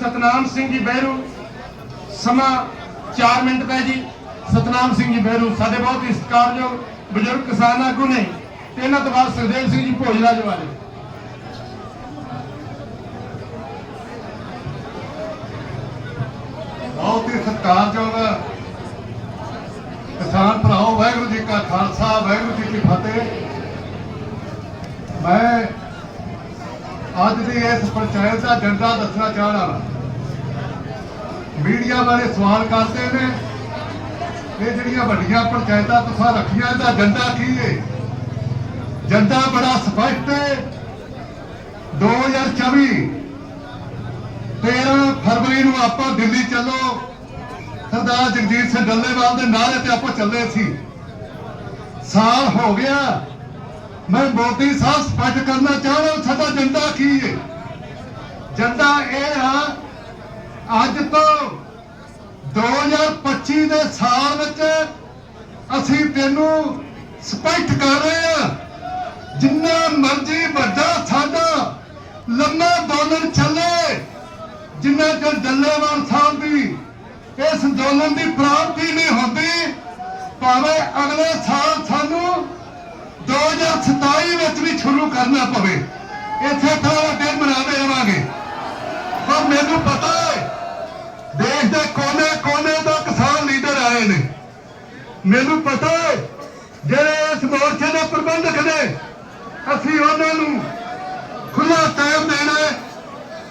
ਸਤਨਾਮ ਸਿੰਘ ਜੀ ਬਹਿਰੂ। ਸਮਾਂ 4 ਮਿੰਟ ਪੈ ਜੀ। ਸਤਨਾਮ ਸਿੰਘ ਜੀ ਬਹਿਰੂ, ਸਾਡੇ ਬਹੁਤ ਹੀ ਸਤਿਕਾਰਯੋਗ ਬਜ਼ੁਰਗ ਕਿਸਾਨ ਆਗੂ ਨੇ ਤੇ ਇਹਨਾਂ ਤੋਂ ਬਾਅਦ ਸੁਖਦੇਵ ਸਿੰਘ ਜੀ ਭੋਜਲਾ ਜੀ ਬਹੁਤ ਹੀ ਸਤਿਕਾਰਯੋਗ ਕਿਸਾਨ ਭਰਾਓ, ਵਾਹਿਗੁਰੂ ਜੀ ਕਾ ਖਾਲਸਾ, ਵਾਹਿਗੁਰੂ ਜੀ ਕੀ ਫਤਿਹ। ਮੈਂ ਅੱਜ ਦੀ ਇਸ ਪੰਚਾਇਤ ਦਾ ਏਜੰਡਾ ਦੱਸਣਾ ਚਾਹਣਾ ਮੀਡੀਆ ਵਾਲੇ ਸਵਾਲ ਕਰਦੇ ਨੇ, ਇਹ ਜਿਹੜੀਆਂ ਵੱਡੀਆਂ ਪੰਚਾਇਤਾਂ ਤੁਸੀਂ ਰੱਖੀਆਂ, ਇਹਦਾ ਏਜੰਡਾ ਕੀ ਹੈ ਏਜੰਡਾ ਬੜਾ ਸਪਸ਼ਟ ਹੈ 2024 13 ਫਰਵਰੀ ਨੂੰ ਆਪਾਂ ਦਿੱਲੀ ਚੱਲੋ। ਸਰਦਾਰ ਜਗਜੀਤ ਸਿੰਘ ਡੱਲੇਵਾਲ ਦੇ ਨਾਰੇ ਤੇ ਆਪਾਂ ਚੱਲੇ ਸੀ। ਸਾਲ ਹੋ ਗਿਆ ਮੈਂ ਮੋਦੀ ਸਾਹਿਬ ਸਪਸ਼ਟ ਕਰਨਾ ਚਾਹੁੰਦਾ, ਸਾਡਾ ਏਜੰਡਾ ਕੀ ਹੈ ਏਜੰਡਾ ਇਹ ਆ, ਅੱਜ ਤੋਂ 2025 ਦੇ ਸਾਲ ਵਿੱਚ ਅਸੀਂ ਤੈਨੂੰ ਸਪਸ਼ਟ ਕਰ ਰਹੇ ਆ ਜਿੰਨਾ ਮਰਜ਼ੀ ਵੱਡਾ ਸਾਡਾ ਲੰਮਾ ਅੰਦੋਲਨ ਚੱਲੇ, ਜਿੰਨਾ ਚਿਰ ਡੱਲੇਵਾਲ ਸਾਹਿਬ ਦੀ ਇਸ ਅੰਦੋਲਨ ਦੀ ਪ੍ਰਾਪਤੀ ਨਹੀਂ ਹੁੰਦੀ, ਭਾਵੇਂ ਅਗਲੇ ਸਾਲ ਸਾਨੂੰ 2027 ਵਿੱਚ ਵੀ ਸ਼ੁਰੂ ਕਰਨਾ ਪਵੇ। ਇੱਥੇ ਥੋੜਾ ਦਿਨ ਮਨਾਵੇ ਰਵਾਂਗੇ ਪਰ ਮੈਨੂੰ ਪਤਾ ਹੈ, ਦੇਸ਼ ਦੇ ਕੋਨੇ-ਕੋਨੇ ਤੋਂ ਕਿਸਾਨ ਲੀਡਰ ਆਏ ਨੇ। ਮੈਨੂੰ ਪਤਾ ਹੈ, ਜਿਹੜੇ ਇਸ ਮੋਰਚੇ ਦੇ ਪ੍ਰਬੰਧਕ ਨੇ, ਅਸੀਂ ਉਹਨਾਂ ਨੂੰ ਖੁੱਲਾ ਟਾਈਮ ਦੇਣਾ ਹੈ।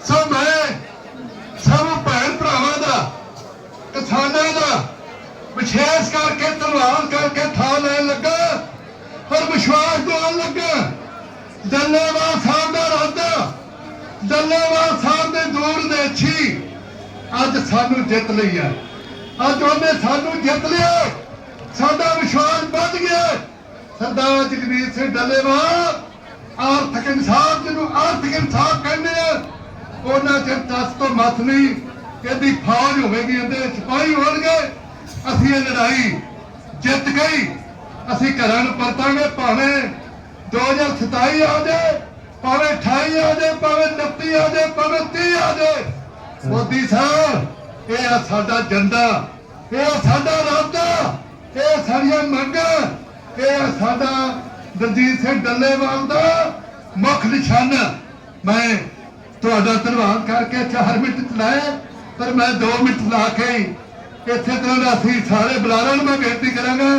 ਸੋ ਮੈਂ ਸਭ ਭੈਣ ਭਰਾਵਾਂ ਦਾ, ਕਿਸਾਨਾਂ ਦਾ, ਵਿਸ਼ੇਸ਼ ਕਰਕੇ ਧੰਨਵਾਦ ਕਰਕੇ ਥਾਂ ਲੈਣ ਲੱਗਾ। ਵਿਸ਼ਵਾਸ ਦਿਵਾਉਣ ਲੱਗਾ। ਦੱਲੇਵਾਲ ਸਾਹਿਬ ਦਾ ਰਾਦਾ। ਦੱਲੇਵਾਲ ਸਾਹਿਬ ਦੇ ਦੂਰ ਦੇ ਛੀ ਅੱਜ ਸਾਨੂੰ ਜਿੱਤ ਲਈ ਹੈ। ਅੱਜ ਉਹਨੇ ਸਾਨੂੰ ਜਿੱਤ ਲਿਆ। ਸਾਡਾ ਵਿਸ਼ਵਾਸ ਵੱਧ ਗਿਆ। ਸਰਦਾਰ ਜਗਵੀਰ ਸਿੰਘ ਡੱਲੇਵਾਲ ਆਰਥਿਕ ਇਨਸਾਫ ਜਿਹਨੂੰ ਆਰਥਿਕ ਇਨਸਾਫ ਕਹਿੰਦੇ ਆ, ਉਹਨਾਂ ਚਿਰ ਤਸ ਤੋਂ ਮੱਥ ਨਹੀਂ ਇਹਦੀ ਫੌਜ ਹੋਵੇਗੀ, ਇਹਦੇ ਸਿਪਾਹੀ ਹੋਣਗੇ। ਅਸੀਂ ਇਹ ਲੜਾਈ ਜਿੱਤ ਗਈ। ਅਸੀਂ ਘਰਾਂ ਨੂੰ ਪਰਤਾਂਗੇ, ਭਾਵੇਂ 2027 ਆ ਜਾਏ, ਭਾਵੇਂ 28 ਆ ਜਾਏ, ਭਾਵੇਂ 29 ਆ ਜਾਏ, ਭਾਵੇਂ 30 ਆ ਜਾਏ। ਮੋਦੀ ਸਾਹਿਬ, ਇਹ ਆ ਸਾਡਾ ਜੰਦਾ ਇਹ ਆ ਸਾਡਾ ਰਾਬਤਾ, ਇਹ ਸਾਡੀਆਂ ਮੰਗਾਂ, ਇਹ ਆ ਸਾਡਾ ਦਲਜੀਤ ਸਿੰਘ ਡੱਲੇਵਾਲ ਦਾ ਮੁੱਖ ਨਿਸ਼ਾਨਾ। ਮੈਂ ਤੁਹਾਡਾ ਧੰਨਵਾਦ ਕਰਕੇ 4 ਮਿੰਟ ਚਲਾਏ ਪਰ ਮੈਂ 2 ਮਿੰਟ ਲਾ ਕੇ ਇੱਥੇ ਤਰ੍ਹਾਂ ਦਾ ਅਸੀਂ ਸਾਰੇ ਬੁਲਾਰਾਂ ਨੂੰ ਮੈਂ ਬੇਨਤੀ ਕਰਾਂਗਾ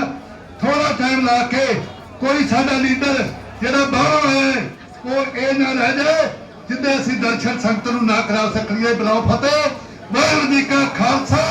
ਥੋੜਾ ਟਾਈਮ ਲਾ ਕੇ ਕੋਈ ਸਾਡਾ ਲੀਡਰ ਜਿਹੜਾ ਬਾਹਰੋਂ ਹੈ, ਉਹ ਇਹ ਨਾ ਰਹਿ ਜਾਏ ਜਿੱਦੇ ਅਸੀਂ ਦਰਸ਼ਨ ਸੰਗਤ ਨੂੰ ਨਾ ਕਰਾ ਸਕੀਏ। ਬੁਲਾਓ ਫਤਿਹ, ਵਾਹਿਗੁਰੂ ਜੀ ਕਾ ਖਾਲਸਾ।